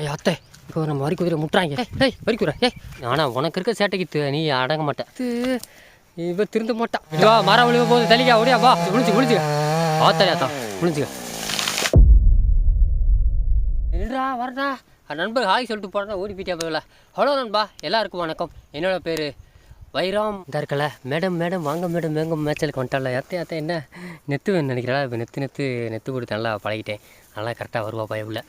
ஏய் அத்தை இப்போ நம்ம வரி குதிரை முட்டுறாங்க. ஏய், ஏய் வரி குதிரை ஏய். ஆனால் உனக்கு இருக்க சேட்டைக்கு நீ அடங்க மாட்டேன் இவ திருந்த மாட்டான் வா மரம் விழுக போகுது தலிக்கா ஓடியா வா. விழிச்சு விழிச்சுக்க ஆத்தாரியா தான் விழிச்சுக்க என்னடா வரடா நண்பர் ஹாய் சொல்லிட்டு போகிறதா ஓடி போயிட்டே போகல ஹலோ நண்பா. எல்லாருக்கும் வணக்கம். என்னோட பேர் வைராம். இதா இருக்கல மேடம் மேடம் வாங்க மேடம் எங்க மேய்ச்சலுக்கு வந்துட்டால அத்தை அத்தை என்ன? நெத்து நினைக்கிறா. இப்போ நெத்து நெத்து நெத்து கொடுத்து நல்லா பழகிட்டேன். நல்லா கரெக்டாக வருவா பயவில்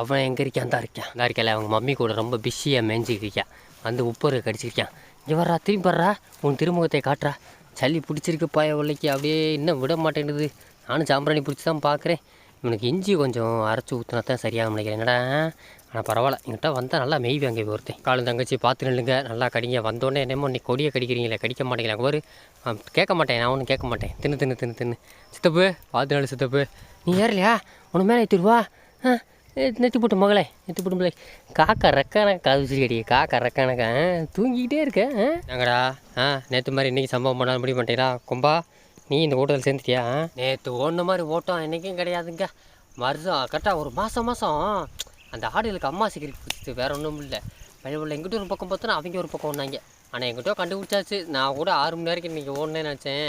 அவன் எங்கே இருக்கான் தான் இருக்கான் நான் இருக்கல அவங்க மம்மி கூட ரொம்ப பிஸியாக மேய்ஞ்சிக்கிருக்கான் வந்து உப்பரு கடிச்சிருக்கான் இங்கே வர்றா திரும்பி வர்றா. உன் திருமுகத்தை காட்டுறா. சளி பிடிச்சிருக்கு பாய உள்ளக்கி அப்படியே இன்னும் விட மாட்டேங்குது. நானும் சாம்பிராணி பிடிச்சி தான் பார்க்குறேன். இவனுக்கு இஞ்சி கொஞ்சம் அரைச்சி ஊற்றினா தான் சரியாக நினைக்கிறேன். என்னடா? ஆனால் பரவாயில்ல. என்கிட்ட வந்தால் நல்லா மெய் அங்கே ஒருத்தன். காலும் தங்கச்சி பார்த்து நில்லுங்க. நல்லா கடிங்க. வந்தோடனே என்னமோ நீ கொடியை கடிக்கிறீங்களே கடிக்க மாட்டேங்கிறாங்க ஒரு கேட்க மாட்டேன். நான் ஒன்றும் கேட்க மாட்டேன். தின்னு தின்னு தின்னு தின்னு. சித்தப்பு பார்த்து நாள் சித்தப்பு. நீ ஏறலையா? உன மேலே ஏற்றிடுவா ஆ? நெத்தி போட்டு மகளே நெத்தி போட்டு மகளே. காக்கா ரெக்கான கவிச்சிருக்கடி காக்கா ரெக்கானக்க தூங்கிக்கிட்டே இருக்க? என்னங்கடா ஆ நேற்று மாதிரி இன்றைக்கி சம்பவம் பண்ணாலும் முடிய மாட்டேங்களா கொம்பா நீ இந்த ஓட்டத்தில் சேர்ந்துட்டியா? நேற்று ஓடின மாதிரி ஓட்டம் என்றைக்கும் கிடையாதுங்க. வருஷம் கரெக்டாக ஒரு மாதம் மாதம் அந்த ஆடுகளுக்கு அம்மா சீக்கிரம் பிடிச்சிது வேற ஒன்றும் இல்லை. பழைய எங்கிட்ட ஒரு பக்கம் பார்த்தோன்னா அவங்க ஒரு பக்கம் ஒன்றாங்க ஆனால் எங்கிட்ட கண்டுபிடிச்சாச்சு. நான் கூட ஆறு மணி வரைக்கும் இன்றைக்கி ஓடனேன்னு நினச்சேன்.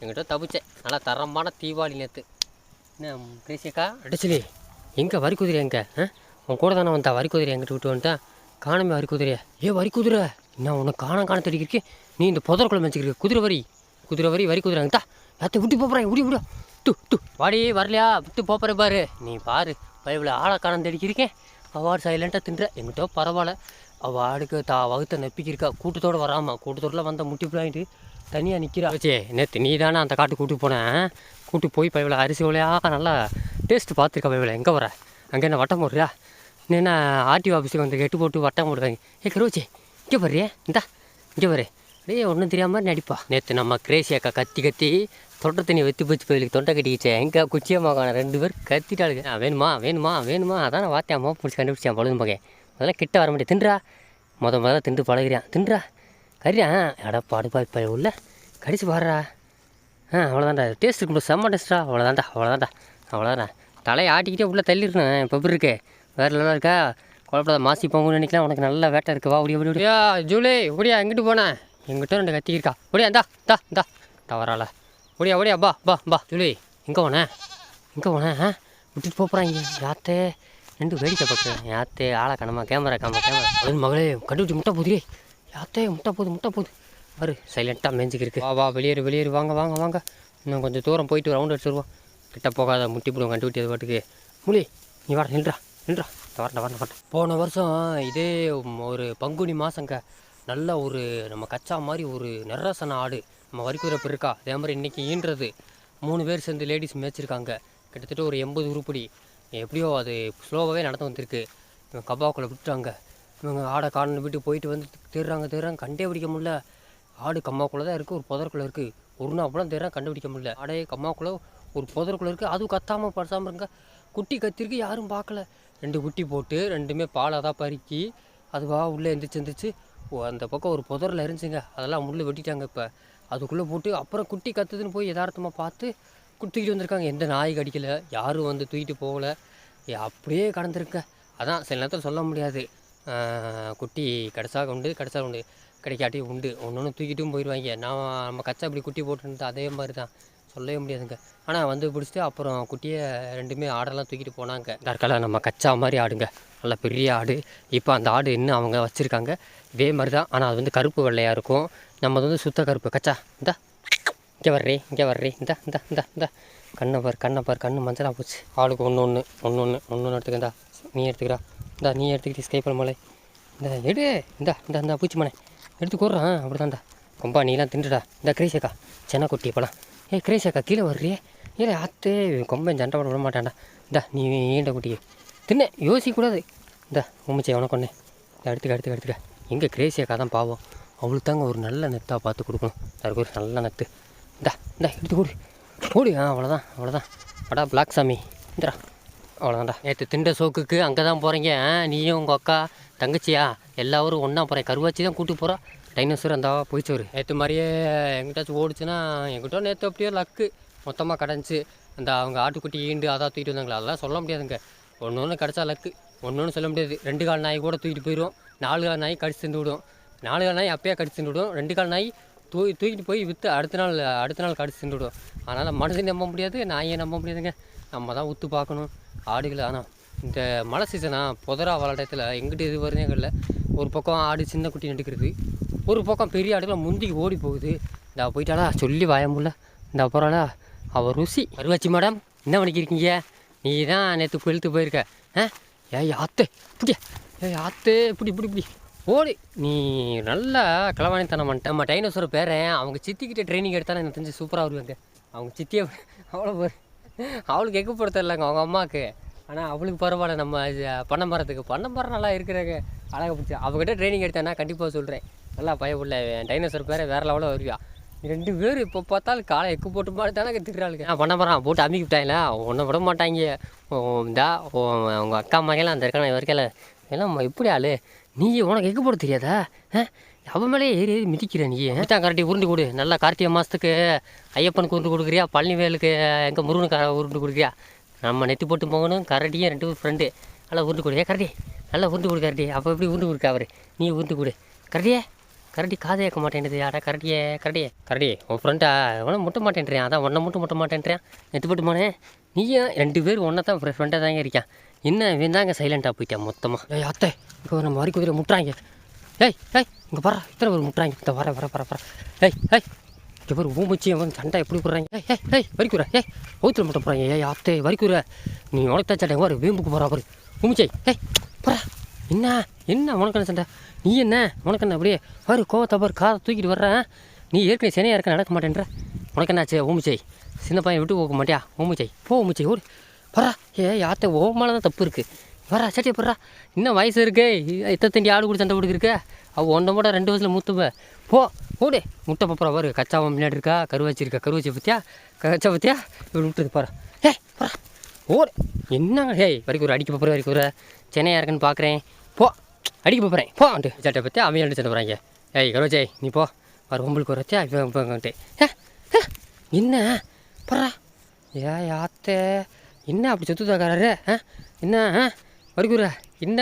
எங்கிட்ட தப்பிச்சேன் நல்லா தரமான தீபாவளி நேற்று என்ன கிரேசியக்கா அடிச்சலி எங்கே வரி குதிரை எங்கே? உன் கூட தானே வந்தா வரி குதிரை எங்கிட்ட விட்டு வந்துட்டேன் காணமே வரி குதிரையா? ஏ வரி குதிரை. நான் உனக்கு காண காண தெரிவிக்கிறேன் நீ இந்த புதற்குள்ள வச்சுக்கிற குதிரை வரி. குதிரை வரி வரி குதிரை. எங்கிட்டா யாத்த விட்டு போகிறேன் விடி விடு. து து வாடி வரலையா? விட்டு போப்புற பாரு. நீ பாரு. பைபிள் ஆளை காணம் தேடிக்கிருக்கேன் அவாடு சைலண்ட்டாக தின்ற. எங்கிட்ட பரவாயில்ல. அவள் ஆடுக்கு தா வகுத்த நப்பிக்கிருக்கா கூட்டத்தோடு வராமல் கூட்டத்தோடலாம் வந்த முட்டி பிள்ளைட்டு தனியாக நிற்கிறா வச்சே நேற்று நீ தானே அந்த காட்டு கூட்டு போனேன் கூப்பிட்டு போய் பைபிள் அரிசி ஒலையா நல்லா டேஸ்ட் பார்த்துருக்கா பைபிள். எங்கே வர அங்கே என்ன வட்டம் போடுறியா? நீ என்ன ஆர்டிஓ ஆஃபீஸுக்கு வந்து கெட்டு போட்டு வட்டம் போடுறாங்க ஏ கருவச்சி இங்கே வர்றியே இந்தா இங்கே வரு அப்படியே ஒன்றும் தெரியாமல் நடிப்பா. நேற்று நம்ம கிரேசி அக்கா கத்தி கத்தி தொட்டை தண்ணி வெத்தி போச்சு பயிலுக்கு தொண்டை கட்டிக்கிச்சே. எங்கே குச்சியம்மாக்கான ரெண்டு பேர் கத்திட்டாளுங்க. வேணுமா வேணுமா வேணுமா? அதான் நான் மோ பிடிச்சி கண்டுபிடிச்சேன் பழுது மகன் அதெல்லாம் கிட்ட வர முடியாது தின்றா? முத முதல்ல திண்டு பழகிறான் தின்றா? கரியா எடா இப்போ உள்ள. கடிச்சு பாடுறா ஆ அவ்வளோதான்டா டேஸ்ட் இருக்கும் செம்ம டேஸ்ட்டா அவ்வளோதான்டா அவ்வளோதான்டா அவ்வளோதான்டா தலையை ஆட்டிக்கிட்டே உள்ளே தள்ளிருக்கேன் இப்போ எப்படி இருக்கு? வேறு நல்லா இருக்கா? குழப்படாத மாசி போங்கன்னு நினைக்கலாம். உனக்கு நல்ல வேட்டை இருக்கு. ஓடி ஓடி ஓடியா ஜூலி ஓடியா எங்கிட்டு போனேன் எங்கிட்ட ரெண்டு கத்திக்கிருக்கா ஓடியா இந்தா தா தா தவறால. ஓடியா ஓடியா பா பா பா ஜூலி. எங்கே போனேன் எங்கே போனேன் ஆ விட்டுட்டு போகிறாங்க யாத்தே? ரெண்டு வேடிக்கை பார்க்குறேன். யாத்தே ஆளை கணமா? Camera gamma camera. மகளே கண்டுபிடிச்சி முட்டை போதுரே யாத்தே முட்டை போகுது முட்டை போகுது. பாரு சைலண்ட்டாக மேஞ்சிக்கிருக்கு. வா வா வெளியேறு வெளியேறு. வாங்க வாங்க வாங்க. இன்னும் கொஞ்சம் தூரம் போயிட்டு ரவுண்ட் அடிச்சிருவோம். கிட்ட போகாத முட்டி போடுவோம் கண்டுபிடி அது பாட்டுக்கு. முலி நீ வாட நில்றா நில்றா. வரண்டா வரண்டா வரண்டா போன வருஷம் இதே ஒரு பங்குனி மாதங்க நல்ல ஒரு நம்ம கச்சா மாதிரி ஒரு நெரசன ஆடு. நம்ம வரிக்குதிரை இருக்கா? அதே மாதிரி இன்றைக்கி ஈன்றது. மூணு பேர் சேர்ந்து லேடிஸ் மேய்ச்சிருக்காங்க. கிட்டத்தட்ட ஒரு எண்பது உருப்படி. எப்படியோ அது ஸ்லோவாகவே நடந்து வந்திருக்கு. இவங்க கபாக்குள்ளே விட்டுட்டாங்க. இவங்க ஆடை காணு வீட்டுக்கு போயிட்டு வந்து தேடுறாங்க தேடுறாங்க. கண்டே பிடிக்க முடியல. ஆடு கம்மாக்குள்ளே தான் இருக்குது ஒரு புதருக்குள்ளே இருக்குது ஒரு நாள் அப்பலாம் தேடுறாங்க கண்டுபிடிக்க முடியல. ஆடே கம்மாக்குள்ளே ஒரு புதருக்குள்ளே இருக்குது அதுவும் கத்தாமல் படுத்தாமல் இருங்க. குட்டி கத்திருக்கு யாரும் பார்க்கல. ரெண்டு குட்டி போட்டு ரெண்டுமே பாலை தான் பறிக்கி அதுவா உள்ளே எந்திரிச்சு எந்திரிச்சு அந்த பக்கம் ஒரு புதரில் இருந்துச்சுங்க. அதெல்லாம் முள்ளு வெட்டிட்டாங்க இப்போ. அதுக்குள்ளே போட்டு அப்புறம் குட்டி கத்துதுன்னு போய் யதார்த்தமாக பார்த்து குட்டிக்கிட்டு வந்திருக்காங்க. எந்த நாய் கடிக்கல யாரும் வந்து தூக்கிட்டு போகல. ஏ, அப்படியே கடந்திருக்க அதான் சில நேரத்தில் சொல்ல முடியாது. குட்டி கிடச்சா உண்டு கிடச்சா உண்டு கிடைக்காட்டி உண்டு. ஒன்று ஒன்று தூக்கிட்டும் போயிடுவாங்க நான் நம்ம கச்சா இப்படி குட்டி போட்டுருந்து அதே மாதிரி தான் சொல்லவே முடியாதுங்க. ஆனால் வந்து பிடிச்சிட்டு அப்புறம் குட்டியை ரெண்டுமே ஆடெல்லாம் தூக்கிட்டு போனாங்க. தற்கால நம்ம கச்சா மாதிரி ஆடுங்க. நல்ல பெரிய ஆடு. இப்போ அந்த ஆடு இன்னும் அவங்க வச்சுருக்காங்க? இதே மாதிரி தான் ஆனால் அது வந்து கருப்பு வெள்ளையாக இருக்கும். நம்ம வந்து சுத்த கருப்பு. கச்சா இந்தா. இங்கே வர்றே இங்கே வர்றே. இந்த இந்த இந்த இந்த. கண்ணை பார் கண்ணை பார். கண்ணு மஞ்சளாக போச்சு. ஆளுக்கு ஒன்று ஒன்று ஒன்று ஒன்று ஒன்று ஒன்று எடுத்துக்கந்தா நீ எடுத்துக்கிறா. இந்தா நீ எடுத்துக்கிட்டு ஸ்கைப்பல் மலை இந்த எடு. இந்தா இந்த இந்த பூச்சி மலை எடுத்து கூடுறான் அப்படி தான்டா கொம்பா நீலாம் தின்றுடா. இந்த கிரேசேக்கா சென்னை குட்டி இப்போலாம். ஏ கிரேசேக்கா கீழே வர்றியே. இல்லை ஆத்தே கொம்பன் சண்டை போட விட மாட்டான்டா. இந்தா நீ ஈண்ட குட்டியே? தின்ன யோசிக்கக்கூடாது. இந்த உமைச்சே உனக்கு ஒன்று எடுத்துக்க எடுத்துக்க எடுத்துக்க. எங்கே கிரேசியக்கா தான் பாவம். அவளுக்கு தாங்க ஒரு நல்ல நெத்தாக பார்த்து கொடுக்கணும். அதுக்கு ஒரு நல்ல நெத்து. இந்தா இந்தா எடுத்து கூடு. கூடு ஆ அவ்வளோதான் அவ்வளோதான். அடா பிளாக் சாமி. இந்தரா அவ்வளோதான்டா. நேற்று திண்ட சோக்குக்கு அங்கே தான் போகிறீங்க நீயும் உங்கள் அக்கா தங்கச்சியா? எல்லாரும் ஒன்றா போகிறேன் கருவாச்சி தான் கூப்பிட்டு போகிறா டைனோசர் அந்த போயிச்சோரு நேற்று மாதிரியே எங்கிட்டாச்சும் ஓடுச்சுன்னா எங்கிட்ட நேற்று அப்படியே லக்கு. மொத்தமாக கடைஞ்சி அந்த அவங்க ஆட்டுக்குட்டி ஈண்டு அதான் தூக்கிட்டு வந்தாங்களா. அதெல்லாம் சொல்ல முடியாதுங்க. ஒன்று ஒன்று கிடச்சா லக்கு. ஒன்று ஒன்றும் சொல்ல முடியாது. ரெண்டு கால் நாய் கூட தூக்கிட்டு போயிடும் நாலு கால் நாய் கடிச்சு தின்று விடும். நாலு கால் நாய் அப்பயே கடிச்சு தின்று விடும். ரெண்டு கால் நாய் தூ தூக்கிட்டு போய் விற்று அடுத்த நாள் அடுத்த நாள் கடிச்சு தின்று விடும். அதனால் மனுஷன் நம்ப முடியாது நாயை நம்ப முடியாதுங்க. நம்ம தான் உத்து பார்க்கணும். ஆடுகளை ஆனால் இந்த மழை சீசனாக புதரா வளட்டத்தில் எங்கிட்ட இது வருதே இல்லை ஒரு பக்கம் ஆடு சின்ன குட்டி நட்டுக்கிறது. ஒரு பக்கம் பெரிய ஆடுகளை முந்திக்கு ஓடி போகுது. இந்த போயிட்டாளா சொல்லி வாயமுல்ல இந்த அப்புறம்ல அவள் ருசி. அருவாச்சி மேடம் என்ன பண்ணிக்கிருக்கீங்க? நீ தான் நேற்று கொழுத்து போயிருக்க. ஆ? ஏய் ஆத்து. இப்படி ஏய் ஆத்து. இப்படி இப்படி இப்படி ஓடி. நீ நல்லா களவாணித்தனம் பண்ணிட்ட. நம்ம டைனோசர் பேரன். அவங்க சித்திக்கிட்ட ட்ரைனிங் எடுத்தாலும் எனக்கு தெரிஞ்சு சூப்பராக வருவாங்க. அவங்க சித்தியை அவ்வளோ அவளுக்கு எக்கு போட தெரிலங்க அவங்க அம்மாவுக்கு. ஆனால் அவளுக்கு பரவாயில்ல. நம்ம இது பண்ண மரத்துக்கு பண்ண மரம் நல்லா இருக்கிறாங்க. அழகாக பிடிச்சி அவகிட்ட ட்ரைனிங் எடுத்தேன்னா கண்டிப்பாக சொல்கிறேன் நல்லா பயப்படல டைனோசர் பேர் வேறு லெவலில் வருவியா? ரெண்டு பேர் இப்போ பார்த்தாலும் காலை எக்கு போட்டு மாதிரி தானே திட்டுறாளுங்க நான் பண்ண போகிறான் போட்டு அமுக்கி ஒன்றை விட மாட்டாங்க. இந்தா உங்க அக்கா மகையெல்லாம் அந்த இருக்கான வரைக்கல எல்லாம் எப்படி ஆளு. நீ உனக்கு எக்கு போட தெரியாதா? அவன் மேலே ஏறி ஏறி மிதிக்கிற நீ. தான் கரெக்டி உருண்டு கொடு. நல்லா கார்த்திகை மாதத்துக்கு ஐயப்பனுக்கு உருண்டு கொடுக்குறியா? பழனிவேலுக்கு எங்கள் முருகனுக்கு உருண்டு கொடுக்குறியா? நம்ம நெத்தி போட்டு போகணும். கரடியும் ரெண்டு பேரும் ஃப்ரெண்டு நல்லா உருண்டு கொடு. ஏ கரடி நல்லா உருண்டு கொடு கரடி. அப்போ எப்படி உருண்டு கொடுக்க அவர்? நீ உருண்டு கொடு. கரடியே கரடி காதை ஏற்க மாட்டேன்றது யாரா கரடியே கரடியே. கரடி உன் ஃப்ரெண்டா உன முட்ட மாட்டேன்றியான் அதான் உன்னை மட்டும் முட்ட மாட்டேன்றியான் நெத்து போட்டு போனேன் நீயும் ரெண்டு பேரும் ஒன்றை தான் ஃப்ரெண்டாக தாங்க இருக்கான் என்ன இவன் தாங்க சைலண்ட்டாக போயிட்டான் மொத்தமாக ஏய் அத்தை இப்போ நம்ம வரி குதிரை முட்டுறாங்க. ஏய் ஏய் இங்கே வர இத்தனை பேர் முட்டுறாங்க. இந்த வர வர வர வர. ஏய் ஏய் இவர் பாரு ஊமுச்சி அவன் சண்டை எப்படி போடுறாங்க? ஏய் ஏய் ஏய் வரிக்குற ஏய் ஊத்துல மட்டும் போகிறாங்க ஏய் ஆத்தே வரிக்குற. நீ உனக்கு தான் சண்டை. பாரு வீம்புக்கு போகிறா பாரு. ஊமுச்சி ஏய் போறா என்ன என்ன உனக்கு என்ன சண்டை? நீ என்ன உனக்கு என்ன அப்படியே? வரு கோவத்தை பாரு காதை தூக்கிட்டு வர்றேன் நீ ஏற்கனவே சினையாக இருக்க நடக்க மாட்டேன்ற. உனக்கு என்னாச்சு ஓமிச்சை சின்ன பையன் விட்டு போக மாட்டியா? ஓமிச்சை போ ஓமுச்சை ஓடு. வரா ஏ யாத்த ஓமால தான் தப்பு இருக்குது வரா சட்டியை போடுறா. இன்னும் வயசு இருக்கு. இத்த தண்டி ஆடு கூட சண்டை கொடுக்குறக்க அவள் ஒன்றை மூட ரெண்டு வயசில் மூத்துவேன் போ ஓடு. முட்டை பப்புறா பாரு. கச்சாவன் முன்னாடி இருக்கா? கருவாச்சி இருக்கா கருவாச்சி பற்றியா கச்சா பற்றியா இப்படி விட்டுது பாரு ஹே போறா ஓடு. என்னங்க ஹேய் வரைக்கும் ஒரு அடிக்க போகிற வரைக்கும் ஒரு சென்னையாக இருக்குன்னு பார்க்குறேன் போ. அடிக்க போகிறேன் போ அண்டு சட்டை பற்றி அவன் ரெண்டு போகிறாங்க ஏய் கரோஜே நீ போ. வர உங்களுக்கு ஒரு வச்சா இவன் இப்போங்கன்ட்டு என்ன? போறா ஏ யாத்தே என்ன அப்படி சொத்து தாக்காரு ஆ? என்ன? ஆ? வரிக்குற என்ன?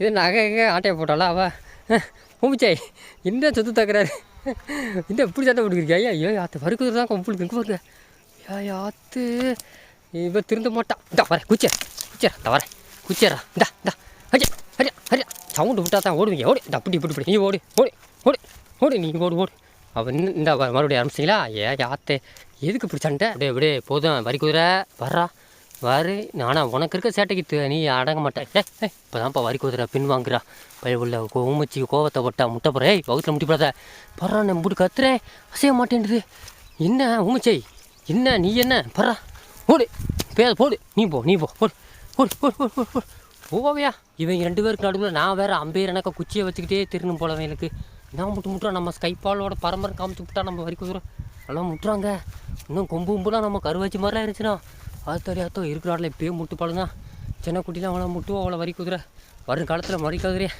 இது நகை எங்கே ஆட்டையை போட்டாளா அவ? பூமிச்சாய் என்ன சொத்து தாக்குறாரு? என்ன இப்படி சண்டை போட்டுக்கிறீங்க ஐயா ஏ ஆத்து வரிக்குற தான் கும்பிடுக்கு இங்கே பாருங்க. ஏ ஆத்து. இவ திருந்த மாட்டான் இந்தா வரேன் குச்சர் குச்சர் இந்த வரேன். குச்சரா இந்தா இந்தா ஹரியா ஹரியா ஹரியா சவுண்டு விட்டா தான் ஓடுவீங்க. ஓடு இந்த அப்படி இப்படி இப்படி நீ ஓடு ஓடு ஓடு ஓடு நீ ஓடு ஓடு. அவன் இன்னும் இந்த மறுபடியும் ஆரம்பிச்சிங்களா ஏ ஆத்து எதுக்கு இப்படி சண்டை? அப்படியே அப்படியே போதும் வரி குதிரை வர்றா. வாரு ஆனால் உனக்கு இருக்க சேட்டைக்கு நீ அடங்க மாட்டேன் ஏ ஏ இப்போதான்ப்பா வரி குதிரை பின் வாங்குறா. பய உள்ள ஊமச்சி கோவத்தை போட்டா முட்டை போகிற ஏய் வகுத்தில் முட்டி போடாத. பர்றா நான் முடி கத்துறேன். அசைய மாட்டேன்டுது என்ன ஊமச்சை? என்ன நீ என்ன? பர்றா போடு. பேத போடு. நீ போ நீ போ. போடு. போடு போடு போடு போடு போடு. போவையா இவங்க ரெண்டு பேருக்கு நடுவில் நான் வேறு அம்பேர் எனக்கு குச்சியை வச்சுக்கிட்டே திருணும் போலவன் எனக்கு. நான் முட்டு முட்டுறோம் நம்ம ஸ்கைப்பாலோட பரம்பரை காமிச்சு விட்டா நம்ம வரி குதிரை எல்லாம் முட்டுறாங்க. இன்னும் கொம்பு கும்புலாம் நம்ம கருவாச்சி மாதிரிலாம் இருந்துச்சுன்னா அது தெரியாதோ இருக்கிற ஆட்டில் இப்பயே முட்டு தான் சின்ன குட்டிலாம் அவ்வளோ முட்டுவோம் அவ்வளோ வரி குதிரை. வரும் காலத்தில் மறி குதிரையே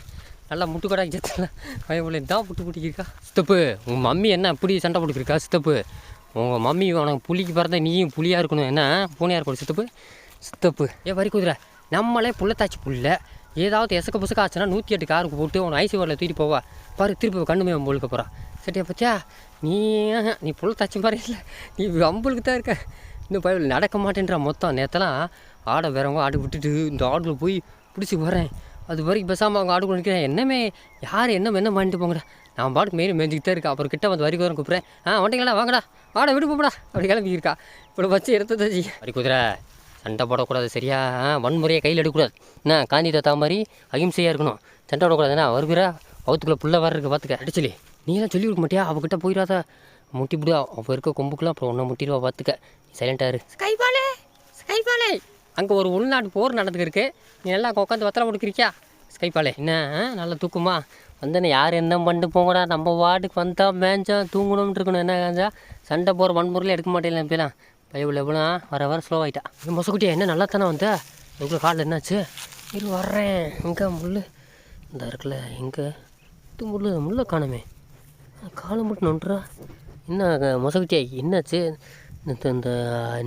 நல்லா முட்டு கடை ஜத்தில் பயமில்லை தான் முட்டு பிடிக்கிருக்கா சித்தப்பு உங்கள் மம்மி என்ன இப்படி சண்டை போட்டுக்கிருக்கா சித்தப்பு? உங்கள் மம்மி உனக்கு புலிக்கு பிறந்த நீயும் புலியாக இருக்கணும் என்ன? பூனையாக இருக்கணும் சித்தப்பு? சித்தப்பு ஏ வரி குதிரை நம்மளே புள்ளத்தாச்சி புள்ள. ஏதாவது எசக்க புசக்க ஆச்சுன்னா நூற்றி எட்டு காருக்கு போட்டு உன் ஐசி வரல தூக்கிட்டு போவா. பாரு திருப்பி கண்ணுமே முழுக்க போகிறா சரியா பத்தியா நீ நீ நீ தச்சு மாதிரி இல்லை. நீ அம்புளுக்கு தான் இருக்க. இன்னும் பயிர் நடக்க மாட்டேன்றா மொத்தம். நேத்தெல்லாம் ஆடை வேறவங்க ஆடு விட்டுட்டு இந்த ஆடில் போய் பிடிச்சி வரேன் அது வரைக்கும் பேசாமல் அவங்க ஆடு கொண்டு நிற்கிறேன் என்னமே யார் என்ன என்ன பண்ணிட்டு போங்கடா. நான் பாட்டுக்கு மெயின் மேய்ஞ்சிக்கிட்டே இருக்கா அப்புறம் கிட்ட வந்து வரி குதிரை கூப்பிட்றேன். ஆ வண்டிங்களா? வாங்கடா. ஆடை விடு போடா அப்படி கிளம்பி இருக்கா வச்சு எடுத்து வரி குதிரை சண்டை போடக்கூடாது சரியா? ஆ, வன்முறையை கையில் எடுக்கக்கூடாது. என்ன காந்தி தாத்தா மாதிரி அகிம்சையாக இருக்கணும். சண்டை போடக்கூடாது. என்ன வருகிற வகுத்துக்குள்ளே புள்ள வர்றதுக்கு பார்த்துக்க அடிச்சலி நீ எல்லாம் சொல்லி கொடுக்க மாட்டியா? அவகிட்ட போயிடாத. முட்டி விடுவா அவள் இருக்க கொம்புக்குலாம் அப்புறம் ஒன்றை முட்டிடுவா பார்த்துக்க சைலண்டாக இரு. ஸ்கைபாலே ஸ்கைபாலே அங்கே ஒரு உள்நாட்டு போர் நடந்துருக்கு நீ நல்லா உட்காந்து வத்தலை கொடுக்குறியா? ஸ்கைபாலே என்ன நல்ல தூக்குமா? வந்தேன்னு யார் என்ன பண்ணிட்டு போங்கடா? நம்ம வார்டுக்கு வந்தா மேஞ்சா தூங்கணும்னு இருக்கணும். என்ன காஞ்சா? சண்டை போகிற வன்முறையில் எடுக்க மாட்டேன் இப்போலாம் பயவில் எவ்வளோ வர வர ஸ்லோ ஆகிட்டா இது மொசக்குட்டியா என்ன நல்லா தானே வந்த? எவ்வளோ காலில் என்னாச்சு? இரு வர்றேன். எங்கே முள் இந்த இருக்குல்ல எங்கே இது முள் முள்ள காணுமே. காலை மட்டும் நொன்றா என்ன மொசக்குட்டியா? என்னாச்சு? இந்த இந்த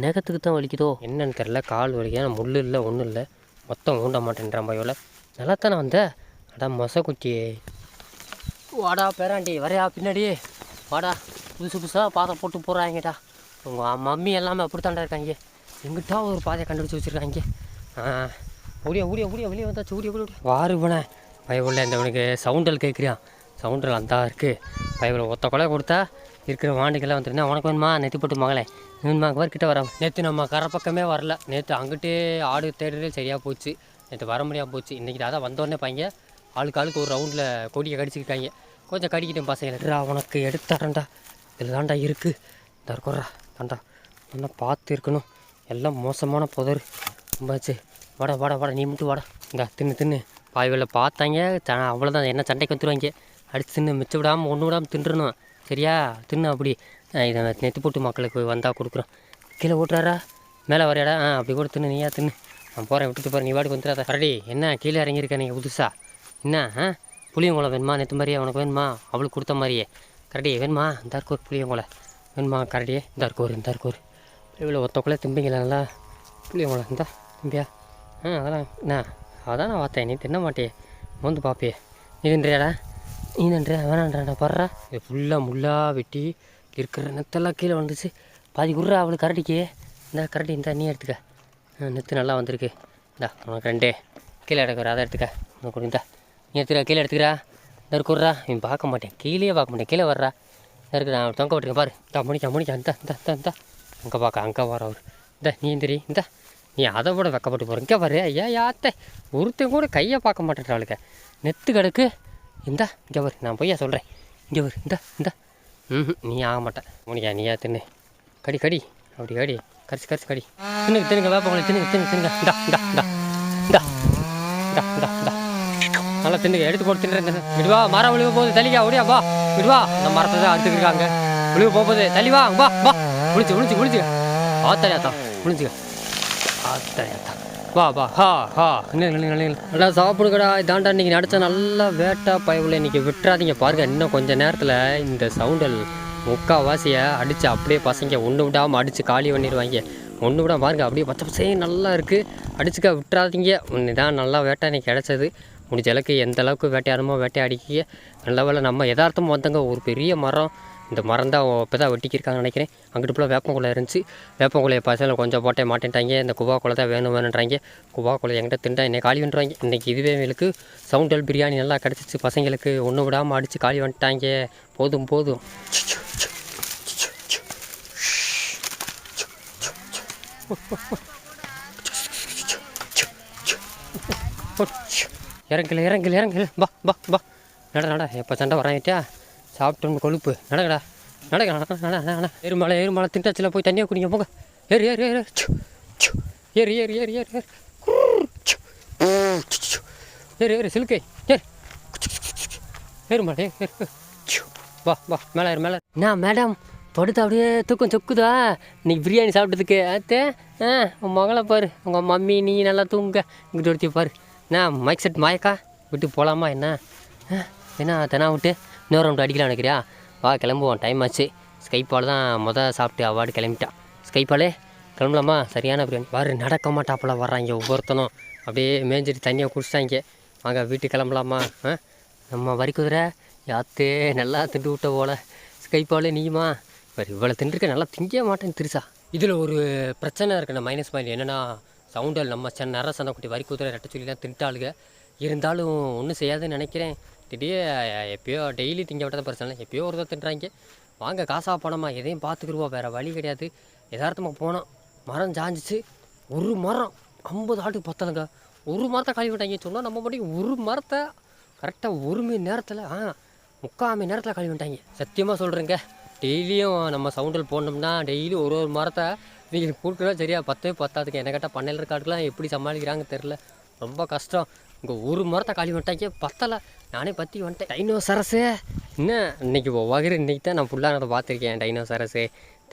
நகத்துக்கு தான் வலிக்குதோ? என்னன்னு தெரில கால் வலிக்கா முள் இல்லை ஒன்றும் இல்லை. மொத்தம் ஊண்ட மாட்டேன்றான் பையோல நல்லா தானே வந்த? அடா மொச வாடா பேராண்டி வரையா பின்னாடி. வாடா. புதுசு புதுசாக பாதை போட்டு போகிறாங்கடா உங்கள் மம்மி எல்லாமே அப்படித்தாண்டா இருக்காங்க. எங்கிட்டா ஒரு பாதையை கண்டுபிடிச்சி வச்சுருக்காங்க. ஓடியா ஓடியா ஓடியா வெளியே வந்தாச்சு. ஓடியா ஓடியா வாரு போனே பயவுள்ள இந்த உனக்கு சவுண்டல் கேட்குறியா சவுண்டல் அந்த இருக்குது பயவுல ஒத்த கொலை கொடுத்தா இருக்கிற வாண்டுக்கெல்லாம் வந்துருந்தேன் உனக்கு வேணுமா? நெத்தி போட்டு மகளே. வேணுமா? அங்கே கிட்ட வரோம். நேற்று நம்ம கரை பக்கமே வரல. நேற்று அங்கிட்டே ஆடு தேடுறதே சரியாக போச்சு. நேற்று வர முடியாமல் போச்சு. இன்றைக்கி அதான் வந்தோடனே பையன் ஆளுக்கு ஆளுக்கு ஒரு ரவுண்டில் கொடியை கடிச்சிருக்காங்க கொஞ்சம் கடிக்கிட்டேன் பசங்களை. உனக்கு எடுத்துறேன்டா. இதில் தாண்டா இருக்குது இந்த இருக்கிறா தாண்டா ஒன்றா பார்த்து இருக்கணும். எல்லாம் மோசமான புதர். ரொம்பாச்சு வாடா வாடா வாடா. நீ மட்டும் வாடா. இந்த தின்னு தின்னு. பாய் வெளில பார்த்தாங்க. த அவ்வளோதான் என்ன சண்டைக்கு வந்துடுவாங்க அடிச்சு தின்னு மிச்சம் விடாமல் ஒன்று விடாமல் தின்றுணும். சரியா? தின்னு அப்படி. இதை நெத்து போட்டு மக்களுக்கு வந்தால் கொடுக்குறோம். கீழே ஓட்டுறாரா? மேலே வரையாடா. ஆ அப்படி கூட தின்னு நீயா தின்னு. நான் போகிறேன் விட்டுட்டு போகிறேன் நீ வாட்டுக்கு வந்துடாத. கரடி என்ன கீழே இறங்கியிருக்க நீங்கள் புதுசா? என்ன ஆ? புளியங்குளம் வேணுமா? நெத்து மாதிரியே? உனக்கு வேணுமா? அவளுக்கு கொடுத்த மாதிரியே. கரடி வேணுமா? இந்த இருக்கோர் புளியங்குளம் வேணுமா கரடியே? இந்த இருக்கோர் இந்த இருக்கோர் இவ்வளோ ஒத்தக்குள்ளே திம்பிங்களா நல்லா. புளியங்குளம் இந்தா திம்பியா? ஆ அதெல்லாம் என்ன? அதான் நான் பார்த்தேன். நீ தின்ன மாட்டே வந்து பார்ப்பியே நீ தின்றியாடா? நீ தின்றியா வேணான்றாடா படுறா. இது ஃபுல்லாக முள்ளாக வெட்டி இருக்கிற நெத்தெல்லாம் கீழே வந்துச்சு. பாதி குர்றா அவளுக்கு கரடிக்கு. இந்த கரடி இந்த நீ எடுத்துக்க. நெத்து நல்லா வந்திருக்கு. இந்தா உனக்கு ரெண்டே. கீழே எடுக்கிற அதை எடுத்துக்க. உனக்கு கொடுந்தா நீ எடுத்துக்கிறா கீழே எடுத்துக்கிறா. இந்த இருக்குறா நீ பார்க்க மாட்டேன். கீழே பார்க்க மாட்டேன். கீழே வர்றா. இந்த இருக்கு நான் தொங்க விட்டுருக்கேன். பாரு. இந்தா முடிக்க முடிக்க இந்த இந்த இந்த இந்த. அங்கே பார்க்க அங்கே வர அவர். இந்த நீ எந்திரி. இந்த. நீ அதை விட வெக்கப்பட்டு போகிற இங்கே பாரு. ஐயா யாத்த ஒருத்தன் கூட கையை பார்க்க மாட்டேன்றாளுக்க நெத்து கிடக்கு. இந்தா இங்கே வரு நான் பொய்யா சொல்கிறேன் இங்கே வரு இந்தா இந்த. ம் நீ ஆக மாட்டேன். முடியா நீயா தின்னு. கடி கடி. அப்படி கடி. கரிச்சு கரிச்சு கடி. தின்னுங்க தின்னுங்க வேப்பங்களை தின்னுங்க தின்னுங்க தின்னுங்க. இந்தா இந்தா இந்தா. இந்தா. இந்தா இந்தா இந்தா. நல்லா தின்னுங்க எடுத்து போட்டு தின்னு விடுவா மரம் விழுவ போகுது தள்ளிக்கா ஓடியா வா. விடுவா நம்ம மரத்தை தான் அறுத்துக்கிருக்காங்க விழுவ போகுது தள்ளி வா வா வா. விழிச்சு விழிச்சு விழிச்சு ஆத்தாயாத்தா விழிச்சுக்க ஆத்தாயாத்தா வா வா ஹா ஹா. நில்லு, நல்லா சாப்பிடுங்கடா. இதாண்டா இன்னைக்கு நடிச்ச நல்லா வேட்டா பயவில் இன்னைக்கு விட்டுறாதீங்க. பாருங்க இன்னும் கொஞ்ச நேரத்தில் இந்த சவுண்டல் முக்காவாசியை அடித்து அப்படியே பசங்க ஒன்று விடாமல் அடித்து காலி பண்ணிடுவாங்க ஒன்று விட பாருங்க அப்படியே பச்சை பசையே நல்லா இருக்குது அடிச்சுக்க விட்டுறாதீங்க. ஒன்று தான் நல்லா வேட்டை இன்னைக்கு கிடச்சது. முடிஞ்ச அளவுக்கு எந்த அளவுக்கு வேட்டையாடுமோ வேட்டையாடிக்க நல்ல வேலை நம்ம யதார்த்தம் வந்தங்க ஒரு பெரிய மரம். இந்த மரம் தான் இப்போ தான் வெட்டிக்கிருக்காங்கன்னு நினைக்கிறேன். அங்கிட்டு ஃபுல்லாக வேப்பங்குலை இருந்துச்சு. வேப்பங்குலையை பசங்க கொஞ்சம் போட்டே மாட்டேன்ட்டாங்க. இந்த குவா குலை தான் வேணும் வேணுன்றாங்க. குவா குலை என்கிட்ட திண்டா என்னை காலி பண்ணுறாங்க இன்றைக்கி இதுவே எங்களுக்கு சவுண்டல் பிரியாணி நல்லா கிடச்சிச்சு. பசங்களுக்கு ஒன்று விடாமல் அடித்து காலி வந்துட்டாங்க போதும் போதும். இறங்கல இறங்கல இறங்கல. பா பா பா நட நட எப்போ சண்டை வராங்கிட்டியா சாப்பிட்டு கொழுப்பு. நடக்கடா நடக்க நட எருமலை எருமலை திண்டாச்சில் போய் தண்ணியை குடிங்க போங்க. ஏறு ஏறு ஏறு. சு சு ஏறு ஏறு ஏறு ஏறு ஏறு. ஏறு ஏறு சிலுக்கை. ஏறு. ஏறுமலை ஏறு வா வா. மேலே ஏறு மேலே. நான் மேடம்? படுத்து அப்படியே தூக்கம் சொக்குதா? இன்னைக்கு பிரியாணி சாப்பிட்டதுக்கு அத்தே. ஆ உன் மகளை பாரு. உங்கள் மம்மி நீ நல்லா தூங்க. இங்கிட்டு ஒருத்தி பாரு. என்ன மைக் செட் மாயக்கா விட்டு போகலாமா என்ன? என்ன தெனா விட்டு? இன்னொரு ரவுண்டு அடிக்கலாம் நினைக்கிறியா? வா கிளம்புவோம். டைம் ஆச்சு. ஸ்கைப்பால் தான் மொதல் சாப்பிட்டு அவார்டு கிளம்பிட்டான். ஸ்கைப்பாலே கிளம்பலாமா? சரியான பிரியாணி. பாரு நடக்க மாட்டாப்புல வர்றாங்க ஒவ்வொருத்தனும். அப்படியே மேஞ்சிட்டு தண்ணியை குடிச்சிட்டாங்க வாங்க வீட்டுக்கு கிளம்பலாமா? ஆ நம்ம வரி குதிரை யாத்தே நல்லா திண்டு விட்ட போல. ஸ்கைப்பால் நீயுமா? வேறு இவ்வளோ திண்டுருக்க நல்லா திங்க மாட்டேன் திருசா. இதில் ஒரு பிரச்சனை இருக்குண்ணா மைனஸ் பாயிண்ட் என்னென்னா சவுண்டல் நம்ம சென்ன நர சந்தக்குட்டி வரி குதிரை ரெட்டை சொல்லிலாம் தின்ட்டாளுங்க இருந்தாலும் ஒன்றும் செய்யாதுன்னு நினைக்கிறேன். திடீர் எப்பயோ டெய்லி திங்க விட்டத பிரச்சனை இல்லை எப்பயோ ஒரு தான் தின்றாங்க. வாங்க காசா பணமா எதையும் பார்த்துக்குருவோம் வேறு வழி கிடையாது. எதார்த்தமாக போனோம். மரம் சாஞ்சிச்சு. ஒரு மரம். ஐம்பது ஆட்டுக்கு பத்தலைங்க. ஒரு மரத்தை கழுவி விட்டாங்க சொன்னால் நம்ம மட்டும் ஒரு மரத்தை கரெக்டாக ஒரு மணி நேரத்தில் ஆ முக்கால் மணி நேரத்தில் கழுவி விட்டாங்க சத்தியமாக சொல்கிறேங்க டெய்லியும் நம்ம சவுண்டல் போனோம்னா டெய்லி ஒரு ஒரு மரத்தை இன்றைக்கி கூட்டுனா சரியா பத்தே பத்தாதுக்கு. என்ன கேட்டால் பண்ணையில் இருக்காட்டுக்கெலாம் எப்படி சமாளிக்கிறாங்க தெரில ரொம்ப கஷ்டம். இங்கே ஒரு மரத்தை காலி வந்துட்டாக்கே பத்தலை. நானே பற்றி வந்துட்டேன். டைனோசரஸு என்ன? இன்னைக்கு ஒவ்வொரு இன்னைக்கு தான் நான் ஃபுல்லாக அதை பார்த்துருக்கேன். டைனோசரஸு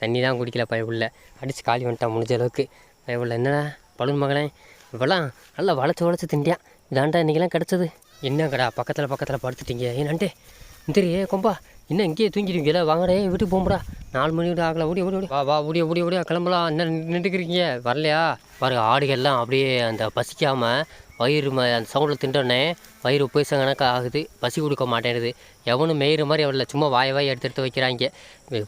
தண்ணி தான் குடிக்கல பயவுள்ள அடித்து காலி வந்துட்டான் முடிஞ்ச அளவுக்கு. பயவுள்ள என்னடா? பலூன் மகனே இவெல்லாம் நல்லா வளைச்சி வளைச்சி திண்டியான் இதாண்டா இன்றைக்கெல்லாம் கிடச்சது. கடா பக்கத்தில் பக்கத்தில் படுத்துட்டீங்க. ஏன்னான்ட்டு இந்திரி கொம்பா. இன்னும் இங்கேயே தூங்கிடுவீங்களா வாங்கடே வீட்டுக்கு போகும்டா நாலு மணி விட ஆகல. ஓடி ஓடி ஓடி. வா வா ஓடி ஓடி ஓடியா கிளம்பலாம். என்ன நின்றுக்கிறீங்க வரலையா? பாருங்க ஆடுகள்லாம் அப்படியே அந்த பசிக்காமல் வயிறு ம அந்த சவுண்டில் தின்றோடனே வயிறு உப்பேச கணக்கு ஆகுது. பசி கொடுக்க மாட்டேங்குது. எவனும் மேயிற மாதிரி அவள சும்மா வாய வாய் எடுத்து எடுத்து வைக்கிறாங்க.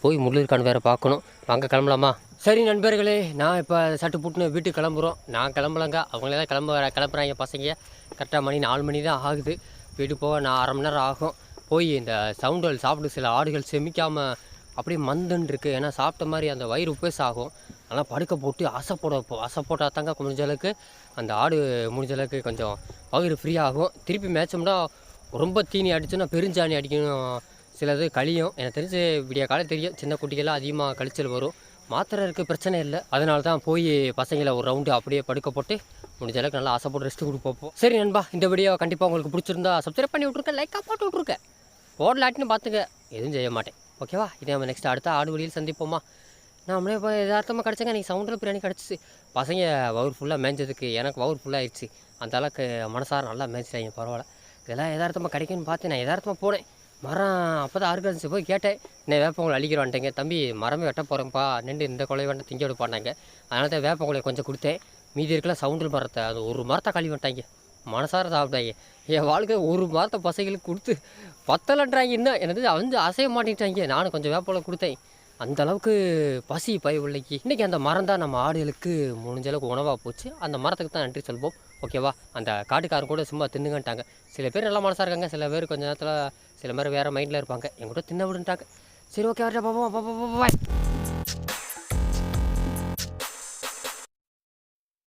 போய் முள்ளிருக்கான்னு வேறு பார்க்கணும். வாங்க கிளம்பலாமா? சரி நண்பர்களே நான் இப்போ சட்டு புட்டுன்னு வீட்டுக்கு கிளம்புறோம். நான் கிளம்பலங்க. அவங்களே தான் கிளம்ப கிளம்புறாங்க பசங்க. கரெக்டாக மணி நாலு மணி தான் ஆகுது. வீட்டுக்கு போக நான் அரை மணி நேரம் ஆகும். போய் இந்த சவுண்டுகள் சாப்பிட்டு சில ஆடுகள் செமிக்காமல் அப்படியே மந்தன் இருக்குது ஏன்னா சாப்பிட்ட மாதிரி அந்த வயிறு உப்பேஸ் ஆகும் நல்லா படுக்க போட்டு அசை போட அசை போட்டால் தாங்க முடிஞ்ச அளவுக்கு அந்த ஆடு முடிஞ்சளவுக்கு கொஞ்சம் வயிறு ஃப்ரீயாகும் திருப்பி மேய்ச்சோம்னா ரொம்ப தீனி அடிச்சோன்னா பெருஞ்சாணி அடிக்கணும். சிலது கழியும். எனக்கு தெரிஞ்சு விடிய காலம் தெரியும். சின்ன குட்டிகள்லாம் அதிகமாக கழிச்சல் வரும். மாத்திரை இருக்குது பிரச்சனை இல்லை. அதனால தான் போய் பசங்களை ஒரு ரவுண்டு அப்படியே படுக்க போட்டு முடிஞ்ச அளவுக்கு நல்லா ஆசைப்பட்டு ரெஸ்ட் கொடுப்போம். சரி நண்பா இந்த வீடியோ கண்டிப்பாக உங்களுக்கு பிடிச்சிருந்தா சப்ஸ்கிரைப் பண்ணி விட்ருக்கேன் லைக்காக போட்டு விட்ருக்கேன் போடலாட்டின்னு பார்த்துக்க. எதுவும் செய்ய மாட்டேன். ஓகேவா? இதே நம்ம நெக்ஸ்ட் அடுத்த ஆடு வழியில் சந்திப்போமா? நான் இப்போ எதார்த்தமாக கிடச்சங்க. நீ சவுண்டில் பிரியாணி கிடச்சிச்சு. பசங்க வவுர் ஃபுல்லாக மேய்ஞ்சதுக்கு எனக்கு வவுர் ஃபுல்லாக ஆயிடுச்சு. அந்த அளவுக்கு மனசார நல்லா மேய்ச்சிட்டாங்க பரவாயில்ல. இதெல்லாம் எதார்த்தமாக கிடைக்குன்னு பார்த்து நான் எதார்த்தமாக போனேன். மரம் அப்போ தான் அறுக்கடிச்சு போய் கேட்டேன். என்ன வேப்பங்குளை அழிக்கிறோன்ட்டேங்க தம்பி மரமே வெட்ட போகிறேன்ப்பா நின்று இந்த கொலை வேண்டாம் திங்க எடுப்பாண்டாங்க அதனால தான் வேப்பங்குலையை கொஞ்சம் கொடுத்தேன். மீதி இருக்கல சவுண்டில் மரத்தை அது ஒரு மரத்தை கழுவி விட்டாங்க மனசார சாப்பிட்டாங்க என் வாழ்க்கை ஒரு மரத்தை பசங்களுக்கு கொடுத்து பத்தலன்றாங்க இன்னும் எனக்கு வந்து அசைய மாட்டேங்கிட்டாங்க நானும் கொஞ்சம் வேப்பலை கொடுத்தேன் அந்த அளவுக்கு பசி பய உள்ளைக்கு இன்றைக்கி அந்த மரம் தான் நம்ம ஆடுகளுக்கு முடிஞ்ச அளவுக்கு உணவாக போச்சு அந்த மரத்துக்கு தான் நன்றி சொல்வோம் ஓகேவா அந்த காட்டுக்காரன் கூட சும்மா தின்னுங்கன்ட்டாங்க சில பேர் நல்ல மனசாக இருக்காங்க சில பேர் கொஞ்ச நேரத்தில் சில பேர் வேறு மைண்டில் இருப்பாங்க என் கூட தின்ன விடுன்ட்டாங்க சரி ஓகே வரட்டா பாப்பா பாப்பா பாப்பா